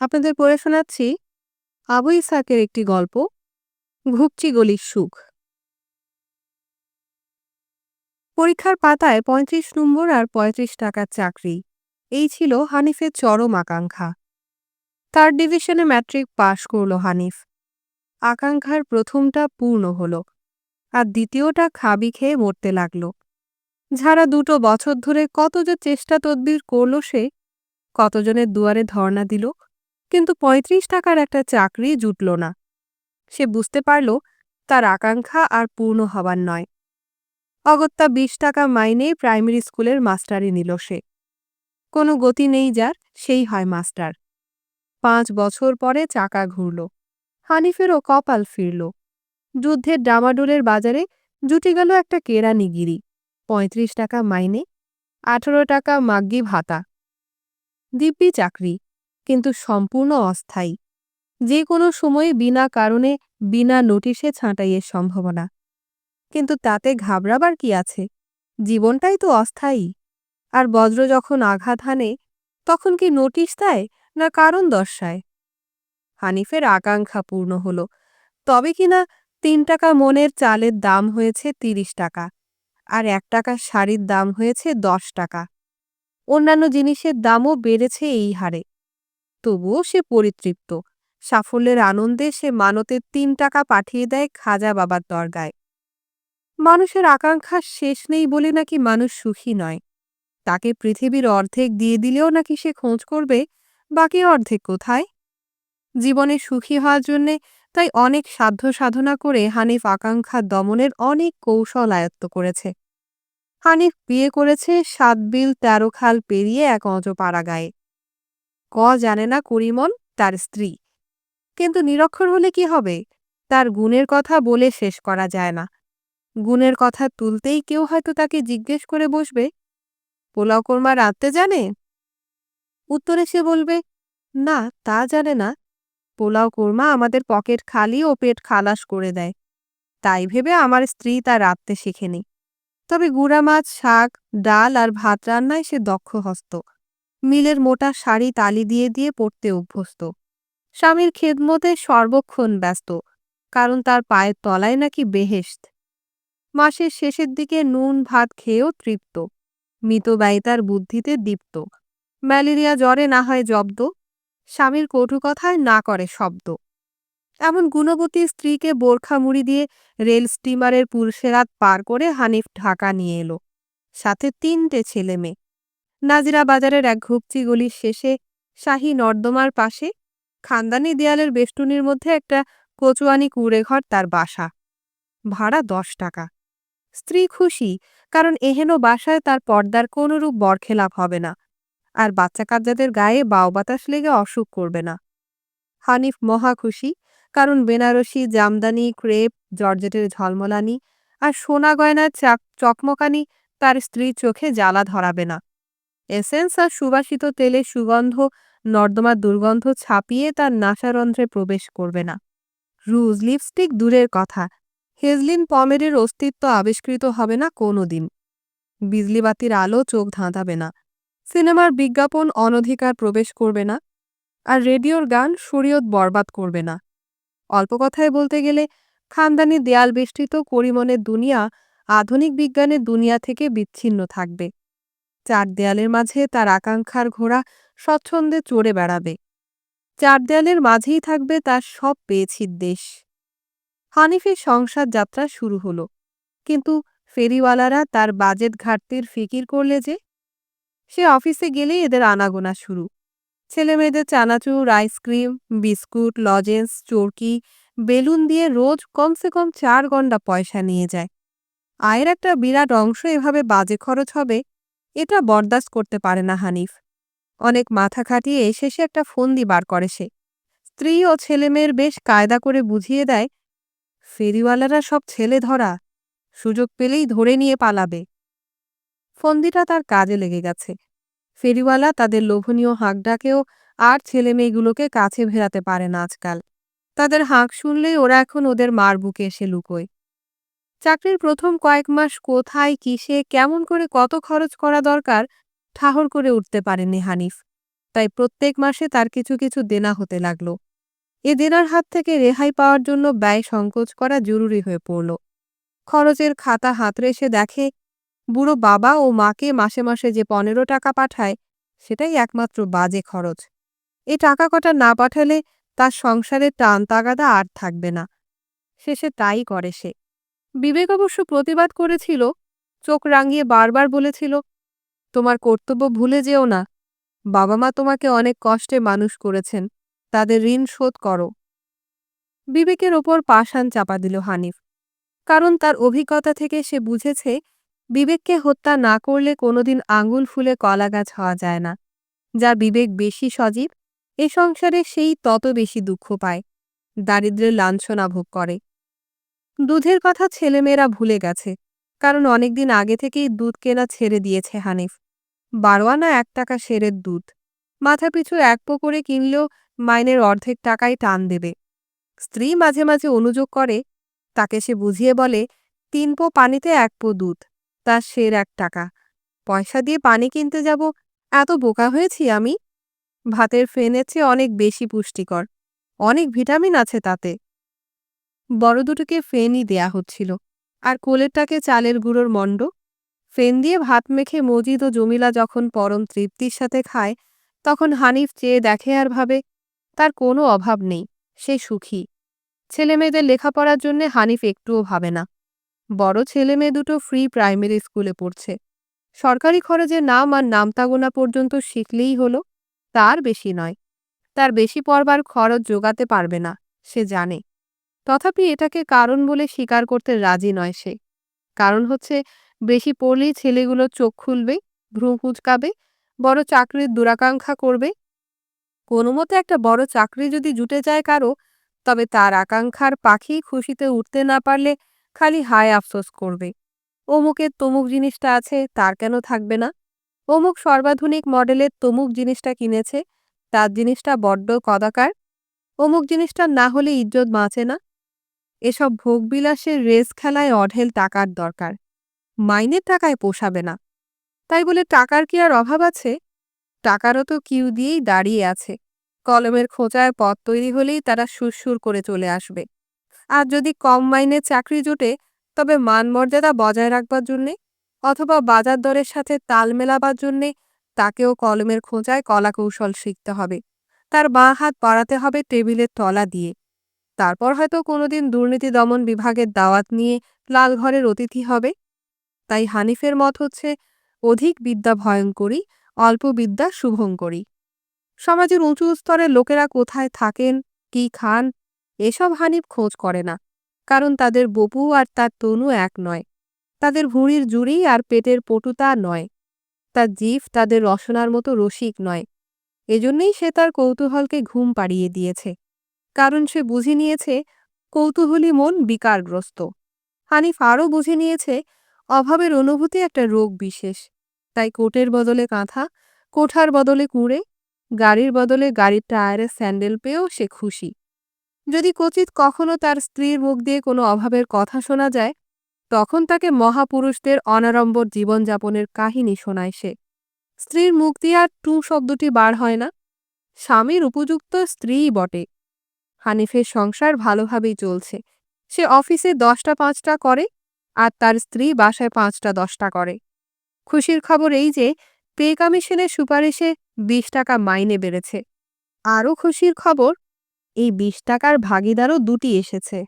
আপনাদের পড়ে শোনাচ্ছি আবু ইসাকের একটি গল্প ঘুপচি গলির সুখ। পরীক্ষার পাতায় পঁয়ত্রিশ নম্বর আর পঁয়ত্রিশ টাকার চাকরি। এই ছিল হানিফের চরম আকাঙ্ক্ষা। থার্ড ডিভিশনে ম্যাট্রিক পাশ করল হানিফ। আকাঙ্ক্ষার প্রথমটা পূর্ণ হল আর দ্বিতীয়টা খাবি খেয়ে মরতে লাগল। যারা দুটো বছর ধরে কত যে চেষ্টা তদবির করল সে কতজনের দুয়ারে ধর্ণা দিল কিন্তু ৩৫ টাকার একটা চাকরি জুটল না। সে বুঝতে পারল তার আকাঙ্ক্ষা আর পূর্ণ হবার নয়। অগত্যা বিশ টাকা মাইনে প্রাইমারি স্কুলের মাস্টারি নিল সে। কোনো গতি নেই যার, সেই হয় মাস্টার। পাঁচ বছর পরে চাকা ঘুরল। হানিফেরও কপাল ফিরল। যুদ্ধের ডামাডোলের বাজারে জুটে গেল একটা কেরানিগিরি পঁয়ত্রিশ টাকা মাইনে, আঠেরো টাকা মাগ্গি ভাতা। দিব্যি চাকরি। কিন্তু সম্পূর্ণ অস্থায়ী। যে কোনো সময়ে বিনা কারণে, বিনা নোটিশে ছাঁটাইয়ের সম্ভাবনা। কিন্তু তাতে ঘাবড়াবার কি আছে? জীবনটাই তো অস্থায়ী। আর বজ্র যখন আঘাত হানে, তখন কি নোটিশ দেয়, না কারণ দর্শায়? হানিফের আকাঙ্ক্ষা পূর্ণ হল। তবে কিনা তিন টাকা মনের চালের দাম হয়েছে তিরিশ টাকা, আর এক টাকা শাড়ির দাম হয়েছে দশ টাকা। অন্যান্য জিনিসের দামও বেড়েছে এই হারে। তবুও সে পরিতৃপ্ত। সাফল্যের আনন্দে সে মানতের তিন টাকা পাঠিয়ে দেয় খাজা বাবার দরগায়। মানুষের আকাঙ্ক্ষার শেষ নেই বলে নাকি মানুষ সুখী নয়। তাকে পৃথিবীর অর্ধেক দিয়ে দিলেও নাকি সে খোঁজ করবে, বাকি অর্ধেক কোথায়? জীবনে সুখী হওয়ার জন্যে তাই অনেক সাধ্য সাধনা করে হানিফ আকাঙ্ক্ষা দমনের অনেক কৌশল আয়ত্ত করেছে। হানিফ বিয়ে করেছে সাত বিল তেরো খাল পেরিয়ে এক অজপাড়া গায়ে। ক জানে না করিমন তার স্ত্রী। কিন্তু নিরক্ষর হলে কি হবে? তার গুণের কথা বলে শেষ করা যায় না। গুণের কথা তুলতেই কেউ হয়তো তাকে জিজ্ঞেস করে বসবে, পোলাও কোরমা রাঁধতে জানে? উত্তরে সে বলবে, না, তা জানে না। পোলাও কোরমা আমাদের পকেট খালি ও পেট খালাস করে দেয়। তাই ভেবে আমার স্ত্রী তা রাঁধতে শেখেনি। তবে গুড়া মাছ, শাক, ডাল আর ভাত রান্নায় সে দক্ষ হস্ত। মিলের মোটা শাড়ি তালি দিয়ে দিয়ে পড়তে অভ্যস্ত। স্বামীর খেদমতে সর্বক্ষণ ব্যস্ত, কারণ তার পায়ের তলায় নাকি বেহেস্ত মাসের শেষের দিকে নুন, ভাত খেয়েও তৃপ্ত। মিতব্যয়ী তার বুদ্ধিতে দীপ্ত। ম্যালেরিয়া জ্বরে না হয় জব্দ। স্বামীর কটু কথায় না করে শব্দ। এমন গুণবতী স্ত্রীকে বোরখা মুড়ি দিয়ে রেল স্টিমারের পুরসেরাত পার করে হানিফ ঢাকা নিয়ে এলো। সাথে তিনটে ছেলে মেয়ে। নাজিরা বাজারের এক ঘুপচি গলির শেষে শাহী নর্দমার পাশে খানদানি দেয়ালের বেষ্টনীর মধ্যে একটা কচুয়ানি কুড়েঘর তার বাসা। ভাড়া দশ টাকা। স্ত্রী খুশি, কারণ এহেন বাসায় তার পর্দার কোনরূপ বরখেলাপ হবে না, আর বাচ্চা কাচ্চাদের গায়ে বাও বাতাস লেগে অসুখ করবে না। হানিফ মহা খুশি, কারণ বেনারসি, জামদানি, ক্রেপ, জর্জেটের ঝলমলানি আর সোনা গয়নার চাক চকমকানি তার স্ত্রীর চোখে জ্বালা ধরাবে না। এসেন্স আর সুবাসিত তেলের সুগন্ধ, নর্দমার দুর্গন্ধ ছাপিয়ে তার নাসারন্ধ্রে প্রবেশ করবে না। রুজ লিপস্টিক দূরের কথা। হেজলিন পমেরের অস্তিত্ব আবিষ্কৃত হবে না কোনো দিন বিজলিবাতির আলো চোখ ধাঁধাবে না। সিনেমার বিজ্ঞাপন অনধিকার প্রবেশ করবে না। আর রেডিওর গান শরীয়ত বরবাদ করবে না। অল্প কথায় বলতে গেলে, খানদানি দেয়াল বেষ্টিত করিমনের দুনিয়া আধুনিক বিজ্ঞানের দুনিয়া থেকে বিচ্ছিন্ন থাকবে। চার দেয়ালের মাঝে তার আকাঙ্ক্ষার ঘোড়া স্বচ্ছন্দে চড়ে বেড়াবে। চার দেয়ালের মাঝেই থাকবে তার সব পেয়েছির দেশ। হানিফের সংসার যাত্রা শুরু হলো। কিন্তু ফেরিওয়ালারা তার বাজেট ঘাটতির ফিকির করলে যে? সে অফিসে গেলেই এদের আনাগোনা শুরু। ছেলেমেয়েদের চানাচুর, আইসক্রিম, বিস্কুট, লজেন্স, চরকি, বেলুন দিয়ে রোজ কমসে কম চার ঘণ্টা পয়সা নিয়ে যায়। আয়ের একটা বিরাট অংশ এভাবে বাজে খরচ হবে এটা বরদাস্ত করতে পারে না হানিফ। অনেক মাথা খাটিয়ে শেষে একটা ফন্দি বার করে সে। স্ত্রী ও ছেলেমেয়ের বেশ কায়দা করে বুঝিয়ে দেয়, ফেরিওয়ালারা সব ছেলে ধরা, সুযোগ পেলেই ধরে নিয়ে পালাবে। ফন্দিটা তার কাজে লেগে গেছে। ফেরিওয়ালা তাদের লোভনীয় হাঁক ডাকেও আর ছেলে মেয়েগুলোকে কাছে ভেরাতে পারে না আজকাল। তাদের হাঁক শুনলেই ওরা এখন ওদের মার বুকে এসে লুকোয়। চাকরির প্রথম কয়েক মাস কোথায়, কিসে, কেমন করে কত খরচ করা দরকার, ঠাহর করে উঠতে পারেনি হানিফ। তাই প্রত্যেক মাসে তার কিছু কিছু দেনা হতে লাগল। এ দেনার হাত থেকে রেহাই পাওয়ার জন্য ব্যয় সংকোচ করা জরুরি হয়ে পড়ল। খরচের খাতা হাতড়ে সে দেখে, বুড়ো বাবা ও মাকে মাসে মাসে যে পনেরো টাকা পাঠায়, সেটাই একমাত্র বাজে খরচ। এ টাকা কটা না পাঠালে তার সংসারের টান তাগাদা আর থাকবে না। শেষে তাই করে সে। বিবেক অবশ্য প্রতিবাদ করেছিল, চোখ রাঙিয়ে বারবার বলেছিল, তোমার কর্তব্য ভুলে যেও না। বাবা মা তোমাকে অনেক কষ্টে মানুষ করেছেন, তাদের ঋণ শোধ করো বিবেকের ওপর পাষাণ চাপা দিল হানিফ। কারণ তার অভিজ্ঞতা থেকে সে বুঝেছে, বিবেককে হত্যা না করলে কোনোদিন আঙুল ফুলে কলা গাছ হওয়া যায় না। যার বিবেক বেশি সজীব, এ সংসারে সেই তত বেশি দুঃখ পায়, দারিদ্র্যের লাঞ্ছনা ভোগ করে। দুধের কথা ছেলেমেয়েরা ভুলে গেছে, কারণ অনেকদিন আগে থেকেই দুধ কেনা ছেড়ে দিয়েছে হানিফ। বারোয়ানা এক টাকা সেরের দুধ মাথাপিছু এক পো করে কিনলেও মাইনের অর্ধেক টাকাই টান দেবে। স্ত্রী মাঝে মাঝে অনুযোগ করে, তাকে সে বুঝিয়ে বলে, তিন পো পানিতে এক পো দুধ তার সের এক টাকা। পয়সা দিয়ে পানি কিনতে যাব, এত বোকা হয়েছি আমি? ভাতের ফেনের চেয়ে অনেক বেশি পুষ্টিকর, অনেক ভিটামিন আছে তাতে। বড় দুটোকে ফেনই দেয়া হচ্ছিল। আর কোলেরটাকে চালের গুঁড়োর মণ্ড। ফেন দিয়ে ভাত মেখে মজিদ ও জমিলা যখন পরম তৃপ্তির সাথে খায়, তখন হানিফ চেয়ে দেখে আর ভাবে, তার কোনো অভাব নেই, সে সুখী। ছেলেমেয়েদের লেখাপড়ার জন্যে হানিফ একটুও ভাবে না। বড় ছেলে মেয়ে দুটো ফ্রি প্রাইমারি স্কুলে পড়ছে। সরকারি খরচে নাম আর নামতাগোনা পর্যন্ত শিখলেই হলো, তার বেশি নয়। তার বেশি পড়বার খরচ জোগাতে পারবে না, সে জানে। তথাপি এটাকে কারণ বলে স্বীকার করতে রাজি নয় সে। কারণ হচ্ছে, বেশি পড়লেই ছেলেগুলো চোখ খুলবে, ভ্রু কুচকাবে, বড় চাকরির দুরাকাঙ্ক্ষা করবে। কোনো মতে একটা বড় চাকরি যদি জুটে যায় কারও, তবে তার আকাঙ্ক্ষার পাখি খুশিতে উঠতে না পারলে খালি হায় আফসোস করবে। অমুকের তমুক জিনিসটা আছে, তার কেন থাকবে না? অমুক সর্বাধুনিক মডেলের তমুক জিনিসটা কিনেছে, তার জিনিসটা বড্ড কদাকার। অমুক জিনিসটা না হলে ইজ্জত বাঁচে না। এসব ভোগবিলাসের রেস খেলায় অঢেল টাকার দরকার। মাইনের টাকায় পোষাবে না। তাই বলে টাকার কি আর অভাব আছে? টাকারও তো কিউ দিয়েই দাঁড়িয়ে আছে। কলমের খোঁচায় পথ তৈরি হলেই তারা সুরসুর করে চলে আসবে। আর যদি কম মাইনে চাকরি জোটে, তবে মান মর্যাদা বজায় রাখবার জন্যে অথবা বাজার দরের সাথে তাল মেলাবার জন্যে তাকেও কলমের খোঁচায় কলা কৌশল শিখতে হবে। তার বাঁ হাত বাড়াতে হবে টেবিলের তলা দিয়ে। তারপর হয়তো কোনোদিন দুর্নীতি দমন বিভাগের দাওয়াত নিয়ে লালঘরের অতিথি হবে। তাই হানিফের মত হচ্ছে, অধিক বিদ্যা ভয়ঙ্করী, অল্প বিদ্যা শুভঙ্করী। সমাজের উঁচু স্তরের লোকেরা কোথায় থাকেন, কি খান, এসব হানিফ খোঁজ করে না। কারণ তাদের বপু আর তার তনু এক নয়। তাদের ভুঁড়ির জুড়ি আর পেটের পটুতা নয়। তার জিভ তাদের রসনার মতো রসিক নয়। এজন্যই সে তার কৌতূহলকে ঘুম পাড়িয়ে দিয়েছে। কারণ সে বুঝে নিয়েছে কৌতূহলী মন বিকারগ্রস্ত। হানিফ আরও বুঝে নিয়েছে অভাবের অনুভূতি একটা রোগ বিশেষ। তাই কোটের বদলে কাঁথা, কোঠার বদলে কুঁড়ে, গাড়ির বদলে গাড়ির টায়ারে স্যান্ডেল পেয়েও সে খুশি। যদি কচিত কখনো তার স্ত্রীর মুখ দিয়ে কোনো অভাবের কথা শোনা যায়, তখন তাকে মহাপুরুষদের অনাড়ম্বর জীবনযাপনের কাহিনী শোনায় সে। স্ত্রীর মুখ দিয়ে আর টু শব্দটি বার হয় না। স্বামীর উপযুক্ত স্ত্রীই বটে। হানিফের সংসার ভালোভাবেই চলছে। সে অফিসে দশটা পাঁচটা করে আর তার স্ত্রী বাসায় পাঁচটা দশটা করে। খুশির খবর এই যে পে কমিশনের সুপারিশে বিশ টাকা মাইনে বেড়েছে। আরও খুশির খবর, এই বিশ টাকার ভাগিদারও দুটি এসেছে।